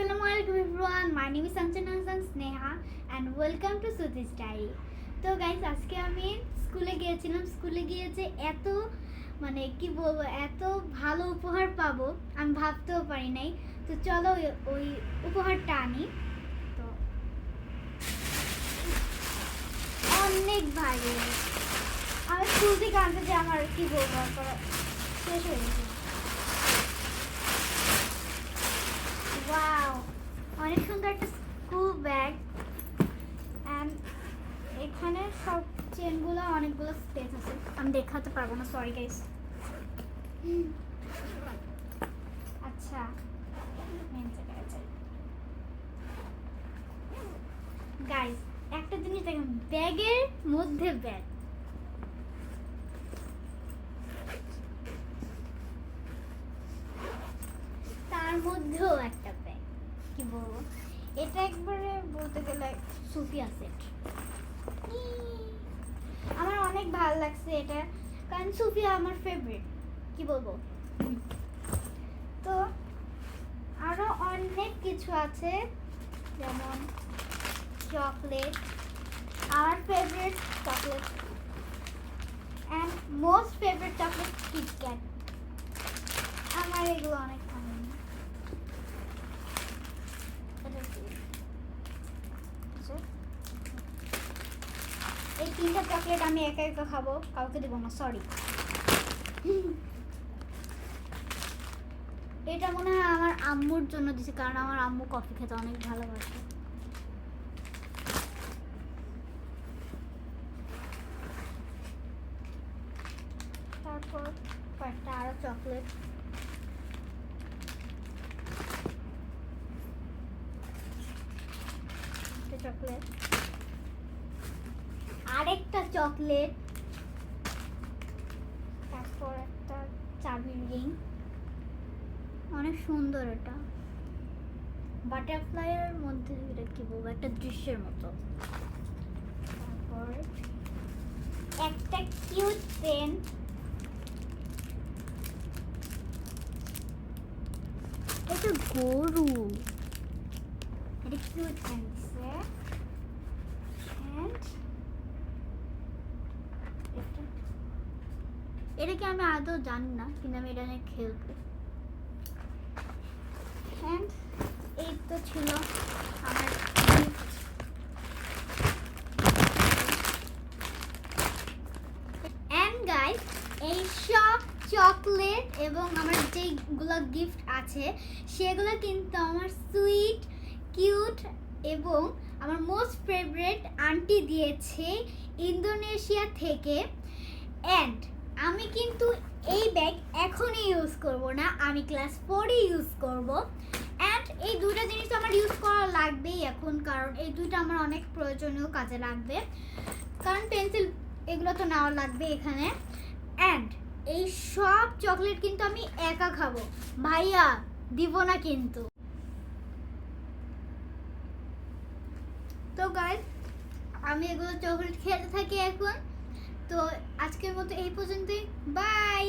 Assalamu alaikum, everyone. My name is Sanjana Hassan, Sneha, and welcome to Suti's Diary. তো guys আজকে আমি স্কুলে গিয়েছিলাম। স্কুলে গিয়ে যে এত মানে কি বলব, এত ভালো উপহার পাবো, আমি ভাবতেও পারি নাই। তো চলো ওই- উপহারটা আনি। তো অনেক ভারী। আমি স্কুল থেকে আনতে যে আমার কি বলব শেষ হয়ে গেছে ওয়াও অনেক সুন্দর একটা স্কুল ব্যাগ অ্যান্ড এখানে সব চেনগুলো অনেকগুলো স্পেস আছে। আমি দেখাতে পারব না সরি গাইস আচ্ছা গাইস একটা জিনিস দেখেন, ব্যাগের মধ্যে ব্যাগ। তার মধ্যেও একটা ব্যাগ, কি বলব? এটা একবারে বলতে গেলে সুফিয়া সেট। আমার অনেক ভালো লাগছে এটা, কারণ সুফিয়া আমার ফেভারিট কি বলব? তো আরও অনেক কিছু আছে, যেমন চকলেট, আমার favourite chocolate and most favourite chocolate KitKat আমার এগুলো অনেক ভালো লাগে। এটা কি? আচ্ছা। এই তিনটা চকলেট আমি একা একা খাব, কাউকে দেবো না সরি এটা মনে হয় আমার আম্মুর জন্য দিছে, কারণ আমার আম্মু কফি খেতে অনেক ভালোবাসে। তারপর কয়েকটা আরও চকলেট চকলেট চকলেট তারপর একটা চাবির রিং অনেক সুন্দর এটা। বাটারফ্লাইয়ের মধ্যে এটা কি বলব? একটা দৃশ্যের মতো। তারপর একটা কিউট পেন এটা গরু। এটা কিউট পেন দিছে। And এটা এটা কি আমি আদৌ জানি না, কিন্তু আমি এটা নিয়ে খেলব। এই তো ছিল আমার এই সব চকলেট এবং আমার যেগুলো গিফট আছে, সেগুলো কিন্তু আমার সুইট কিউট এবং আমার মোস্ট ফেভারিট আন্টি দিয়েছে ইন্দোনেশিয়া থেকে। অ্যান্ড আমি কিন্তু এই ব্যাগ এখনই ইউজ করব না, আমি ক্লাস ফোরে ইউজ করব। অ্যান্ড এই দুইটা জিনিস আমার ইউজ করা লাগবেই এখন, কারণ এই দুইটা আমার অনেক প্রয়োজনীয় কাজে লাগবে। কারণ পেন্সিল এগুলো তো নেওয়া লাগবে এখানে। অ্যান্ড এই সব চকলেট কিন্তু আমি একা খাব। ভাইয়া, দিব না কিন্তু। তো গাইজ আমি এগুলো চকলেট খেতে থাকি এখন। তো আজকের মতো এই পর্যন্তই। বাই